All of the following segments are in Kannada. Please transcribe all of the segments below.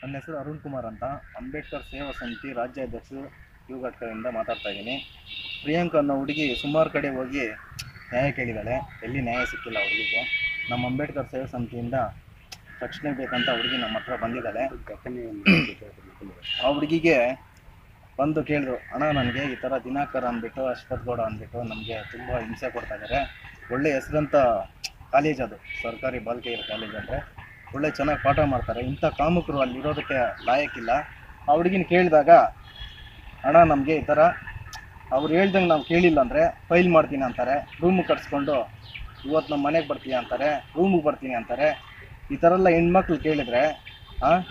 ನನ್ನ ಹೆಸರು ಅರುಣ್ ಕುಮಾರ್ ಅಂತ. ಅಂಬೇಡ್ಕರ್ ಸೇವಾ ಸಮಿತಿ ರಾಜ್ಯಾಧ್ಯಕ್ಷರು ಯು ಘಟಕದಿಂದ ಮಾತಾಡ್ತಾ ಇದ್ದೀನಿ. ಪ್ರಿಯಾಂಕ ಅನ್ನೋ ಹುಡುಗಿ ಸುಮಾರು ಕಡೆ ಹೋಗಿ ನ್ಯಾಯ ಕೇಳಿದ್ದಾಳೆ. ಎಲ್ಲಿ ನ್ಯಾಯ ಸಿಕ್ಕಿಲ್ಲ ಹುಡುಗಿಗೆ ನಮ್ಮ ಅಂಬೇಡ್ಕರ್ ಸೇವಾ ಸಮಿತಿಯಿಂದ ರಕ್ಷಣೆ ಬೇಕಂತ ಹುಡುಗಿ ನಮ್ಮ ಹತ್ರ ಬಂದಿದ್ದಾಳೆ. ಆ ಹುಡುಗಿಗೆ ಬಂದು ಕೇಳಿದ್ರು, ಅಣ್ಣ, ನನಗೆ ಈ ಥರ ದಿನಾಕರ್ ಅಂದ್ಬಿಟ್ಟು, ಅಶ್ವಥ್ ಗೌಡ ಅಂದ್ಬಿಟ್ಟು ನಮಗೆ ತುಂಬ ಹಿಂಸೆ ಕೊಡ್ತಾ ಇದ್ದಾರೆ ಒಳ್ಳೆ ಹೆಸರಂತ ಕಾಲೇಜ್ ಅದು. ಸರ್ಕಾರಿ ಬಾಲಕಿಯರ ಕಾಲೇಜ್ ಅಂದರೆ ಒಳ್ಳೆ ಚೆನ್ನಾಗಿ ಪಾಠ ಮಾಡ್ತಾರೆ. ಇಂಥ ಕಾಮುಕರು ಅಲ್ಲಿ ಇರೋದಕ್ಕೆ ಲಾಯಕ್ಕಿಲ್ಲ ಆ ಹುಡುಗಿನ ಕೇಳಿದಾಗ, ಅಣ್ಣ, ನಮಗೆ ಈ ಥರ ಅವ್ರು ಹೇಳ್ದಂಗೆ ನಾವು ಕೇಳಿಲ್ಲ ಅಂದರೆ ಫೈಲ್ ಮಾಡ್ತೀನಿ ಅಂತಾರೆ. ರೂಮ್ ಕಟ್ಸ್ಕೊಂಡು ಇವತ್ತು ನಮ್ಮ ಮನೆಗೆ ಬರ್ತೀನಿ ಅಂತಾರೆ. ರೂಮಿಗೆ ಬರ್ತೀನಿ ಅಂತಾರೆ. ಈ ಥರ ಎಲ್ಲ ಹೆಣ್ಮಕ್ಳು ಕೇಳಿದರೆ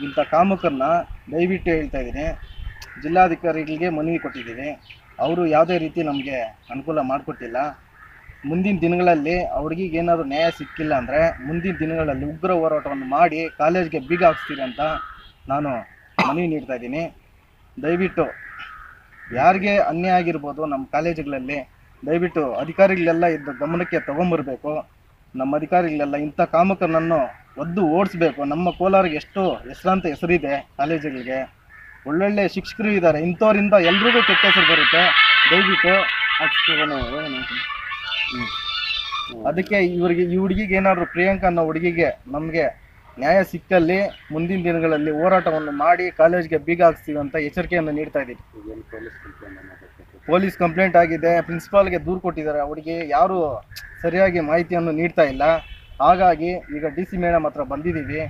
ಇಂಥ ಕಾಮುಕರನ್ನ ದಯವಿಟ್ಟು ಹೇಳ್ತಾ ಇದ್ದೀನಿ. ಜಿಲ್ಲಾಧಿಕಾರಿಗಳಿಗೆ ಮನವಿ ಕೊಟ್ಟಿದ್ದೀನಿ ಅವರು ಯಾವುದೇ ರೀತಿ ನಮಗೆ ಅನುಕೂಲ ಮಾಡಿಕೊಟ್ಟಿಲ್ಲ. ಮುಂದಿನ ದಿನಗಳಲ್ಲಿ ಅವ್ರಿಗೆ ಏನಾದರೂ ನ್ಯಾಯ ಸಿಕ್ಕಿಲ್ಲ ಅಂದರೆ ಮುಂದಿನ ದಿನಗಳಲ್ಲಿ ಉಗ್ರ ಹೋರಾಟವನ್ನು ಮಾಡಿ ಕಾಲೇಜ್ಗೆ ಬೀಗ ಹಾಕ್ಸ್ತೀರಿ ಅಂತ ನಾನು ಮನವಿ ನೀಡ್ತಾ ಇದ್ದೀನಿ. ದಯವಿಟ್ಟು ಯಾರಿಗೆ ಅನ್ಯಾಯ ಆಗಿರ್ಬೋದು ನಮ್ಮ ಕಾಲೇಜುಗಳಲ್ಲಿ, ದಯವಿಟ್ಟು ಅಧಿಕಾರಿಗಳೆಲ್ಲ ಇದ್ದ ಗಮನಕ್ಕೆ ತಗೊಂಬರ್ಬೇಕು. ನಮ್ಮ ಅಧಿಕಾರಿಗಳೆಲ್ಲ ಇಂಥ ಕಾಮಕರನ್ನು ಒದ್ದು ಓಡಿಸ್ಬೇಕು. ನಮ್ಮ ಕೋಲಾರಿಗೆ ಎಷ್ಟು ಹೆಸರಾಂತ ಹೆಸರಿದೆ ಕಾಲೇಜುಗಳಿಗೆ. ಒಳ್ಳೊಳ್ಳೆ ಶಿಕ್ಷಕರು ಇದ್ದಾರೆ. ಇಂಥವರಿಂದ ಎಲ್ರಿಗೂ ಕೆಟ್ಟ ಹೆಸರು ಬರುತ್ತೆ. ದಯವಿಟ್ಟು. ಅದಕ್ಕೆ ಇವರಿಗೆ ಈ ಹುಡುಗಿಗೆ ಏನಾದ್ರು ಪ್ರಿಯಾಂಕ ಅನ್ನೋ ಹುಡುಗಿಗೆ ನಮಗೆ ನ್ಯಾಯ ಸಿಕ್ಕಲ್ಲಿ ಮುಂದಿನ ದಿನಗಳಲ್ಲಿ ಹೋರಾಟವನ್ನು ಮಾಡಿ ಕಾಲೇಜ್ಗೆ ಬೀಗ ಹಾಕ್ಸ್ತೀವಿ ಅಂತ ಎಚ್ಚರಿಕೆಯನ್ನು ನೀಡ್ತಾ ಇದ್ದೀವಿ. ಪೊಲೀಸ್ ಕಂಪ್ಲೇಂಟ್ ಆಗಿದೆ ಪ್ರಿನ್ಸಿಪಾಲ್ಗೆ ದೂರು ಕೊಟ್ಟಿದ್ದಾರೆ ಅವರಿಗೆ ಯಾರು ಸರಿಯಾಗಿ ಮಾಹಿತಿಯನ್ನು ನೀಡ್ತಾ ಇಲ್ಲ. ಹಾಗಾಗಿ ಈಗ ಡಿ ಸಿ ಮೇಡಮ್ ಹತ್ರ ಬಂದಿದ್ದೀವಿ.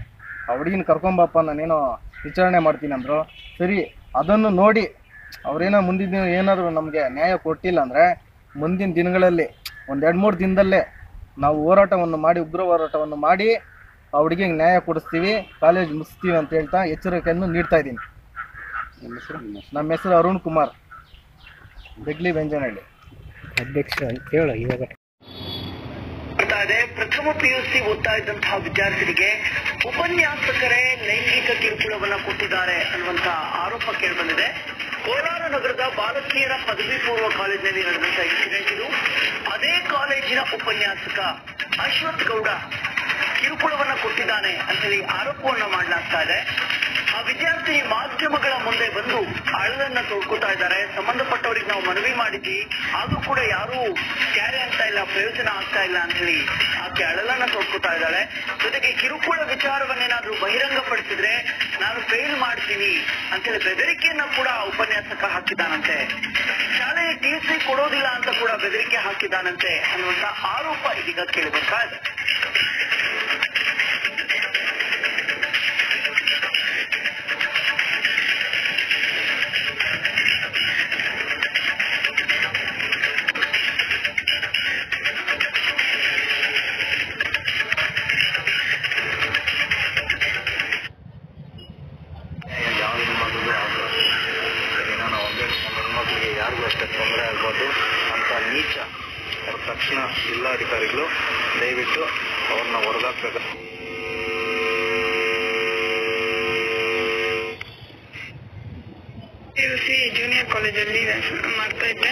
ಆ ಹುಡುಗಿನ ಕರ್ಕೊಂಬಪ್ಪ ನಾನೇನೋ ವಿಚಾರಣೆ ಮಾಡ್ತೀನಿ ಅಂದರು. ಸರಿ ಅದನ್ನು ನೋಡಿ ಅವರೇನೋ ಮುಂದಿನ ದಿನ ಏನಾದರೂ ನಮಗೆ ನ್ಯಾಯ ಕೊಟ್ಟಿಲ್ಲ ಅಂದರೆ ಮುಂದಿನ ದಿನಗಳಲ್ಲಿ ಒಂದು ಎರಡು ಮೂರು ದಿನದಲ್ಲೇ ನಾವು ಹೋರಾಟವನ್ನು ಮಾಡಿ ಉಗ್ರ ಹೋರಾಟವನ್ನು ಮಾಡಿ ಆ ಹುಡುಗಿಗೆ ನ್ಯಾಯ ಕೊಡಿಸ್ತೀವಿ ಕಾಲೇಜ್ ಮುಗಿಸ್ತೀವಿ ಅಂತ ಹೇಳ್ತಾ ಎಚ್ಚರಿಕೆಯನ್ನು ನೀಡ್ತಾ ಇದ್ದೀನಿ. ನಮ್ಮ ಹೆಸರು ಅರುಣ್ ಕುಮಾರ್ ಬೆಗ್ಲಿ ಬೆಂಜನಹಳ್ಳಿ ಅಧ್ಯಕ್ಷ ಹೇಳು ಇವಾಗ. ಪ್ರಥಮ ಪಿಯುಸಿ ಓದ್ತಾ ಇದ್ದಂತಹ ವಿದ್ಯಾರ್ಥಿಗಳಿಗೆ ಉಪನ್ಯಾಸಕರೇ ಲೈಂಗಿಕ ಕಿರುಕುಳವನ್ನ ಕೊಟ್ಟಿದ್ದಾರೆ ಅನ್ನುವಂತ ಆರೋಪ ಕೇಳಿಬಂದಿದೆ. ಕೋಲಾರ ನಗರದ ಬಾಲಕಿಯರ ಪದವಿ ಪೂರ್ವ ಕಾಲೇಜಿನಲ್ಲಿ ನಡೆದಂತಹ ಇನ್ಸಿಡೆಂಟ್ ಇದು. ಕಾಲೇಜಿನ ಉಪನ್ಯಾಸಕ ಅಶ್ವಥ್ ಗೌಡ ಕಿರುಕುಳವನ್ನ ಕೊಟ್ಟಿದ್ದಾನೆ ಅಂತ ಹೇಳಿ ಆರೋಪವನ್ನ ಮಾಡಲಾಗ್ತಾ ಇದೆ. ಆ ವಿದ್ಯಾರ್ಥಿ ಮಾಧ್ಯಮಗಳ ಮುಂದೆ ಬಂದು ಅಳಲನ್ನ ತೋಡ್ಕೊತಾ ಇದ್ದಾರೆ. ಸಂಬಂಧಪಟ್ಟವರಿಗೆ ನಾವು ಮನವಿ ಮಾಡಿದ್ವಿ. ಅದು ಕೂಡ ಯಾರು ಕ್ಯಾರೆ ಆಗ್ತಾ ಇಲ್ಲ, ಪ್ರಯೋಜನ ಆಗ್ತಾ ಇಲ್ಲ ಅಂತ ಹೇಳಿ ಆಕೆ ಅಳಲನ್ನ ತೋಡ್ಕೋತಾ ಇದ್ದಾಳೆ. ಜೊತೆಗೆ ಕಿರುಕುಳ ವಿಚಾರವನ್ನೇನಾದ್ರೂ ಬಹಿರಂಗ ಪಡಿಸಿದ್ರೆ ನಾನು ಫೇಲ್ ಮಾಡ್ತೀನಿ ಅಂತ ಹೇಳಿ ಬೆದರಿಕೆಯನ್ನ ಕೂಡ ಉಪನ್ಯಾಸಕ ಹಾಕಿದ್ದಾನಂತೆ. ಶಾಲೆಗೆ ಟಿ ಕೊಡೋದಿಲ್ಲ ಅಂತ ಕೂಡ ಬೆದರಿಕೆ ಹಾಕಿದ್ದಾನಂತೆ ಅನ್ನುವಂತ ಆರೋಪ ಇದೀಗ ಕೇಳಬೇಕಾಗಿದೆ ಯಾರಿಗೂ ಅಷ್ಟೇ ತೊಂದರೆ ಆಗ್ಬೋದು ಅಂತ ನೀಚ ತಕ್ಷಣ ಜಿಲ್ಲಾಧಿಕಾರಿಗಳು ದಯವಿಟ್ಟು ಅವ್ರನ್ನ ಹೊರಗಾಕ್ಬೇಕು ಜೂನಿಯರ್ ಕಾಲೇಜಲ್ಲಿ ಮಾಡ್ತಾ ಇದ್ದೆ.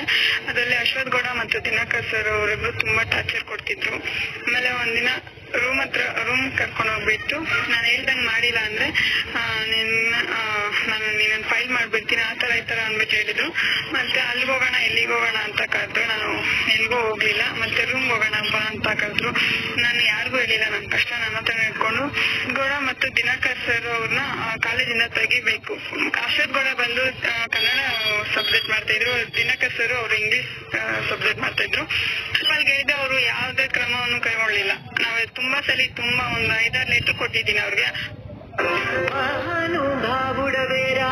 ಅದರಲ್ಲಿ ಅಶ್ವಥ್ ಗೌಡ ಮತ್ತು ದಿನಕರ್ ಸರ್ ಅವರಿಬ್ರು ತುಂಬಾ ಟಾರ್ಚರ್ ಕೊಡ್ತಿದ್ರು. ಆಮೇಲೆ ಒಂದಿನ ರೂಮ್ ಹತ್ರ ರೂಮ್ ಕರ್ಕೊಂಡು ಹೋಗ್ಬಿಟ್ಟು, ನಾನು ಹೇಳ್ದಂಗೆ ಮಾಡಿಲ್ಲ ಅಂದ್ರೆ ಫೈಲ್ ಮಾಡ್ಬಿಡ್ತೀನಿ, ಆ ತರ ಈ ತರ ಅಂದ್ಬಿಟ್ಟು ಹೇಳಿದ್ರು. ಮತ್ತೆ ಅಲ್ಲಿಗೆ ಹೋಗೋಣ, ಎಲ್ಲಿಗೆ ಹೋಗೋಣ ಅಂತ ಕರೆದ್ರು. ನಾನು ಎಲ್ಗೂ ಹೋಗ್ಲಿಲ್ಲ. ಮತ್ತೆ ರೂಮ್ ಹೋಗೋಣ ಬಾ ಅಂತ ಕರೆದ್ರು. ನಾನು ಯಾರಿಗೂ ಹೇಳಿಲ್ಲ. ನನ್ನ ಕಷ್ಟ ನನ್ನ ಹತ್ರ ಇಟ್ಕೊಂಡು ಗೌಡ ಮತ್ತು ದಿನಕರ್ ಸರ್ ಅವ್ರನ್ನ ಕಾಲೇಜಿಂದ ತೆಗಿಬೇಕು. ಅಶೋಕ್ ಗೌಡ ಬಂದು ಕನ್ನಡ ಸಬ್ಜೆಕ್ಟ್ ಮಾಡ್ತಾ ಇದ್ರು. ದಿನಕರ್ ಸರ್ ಅವರು ಇಂಗ್ಲಿಷ್ ಸಬ್ಜೆಕ್ಟ್ ಮಾಡ್ತಾ ಇದ್ರು. ಹೇಳಿದೆ ಅವರು ಯಾವ್ದೇ ಕ್ರಮವನ್ನು ಕೈಗೊಳ್ಳಲಿಲ್ಲ ನಾವು ತುಂಬಾ ಸಲ ತುಂಬಾ ಒಂದು ಐದಾರು ಲೆಟರ್ ಕೊಟ್ಟಿದ್ದೀನಿ ಅವ್ರಿಗೆ. మహానుభావుడవేరా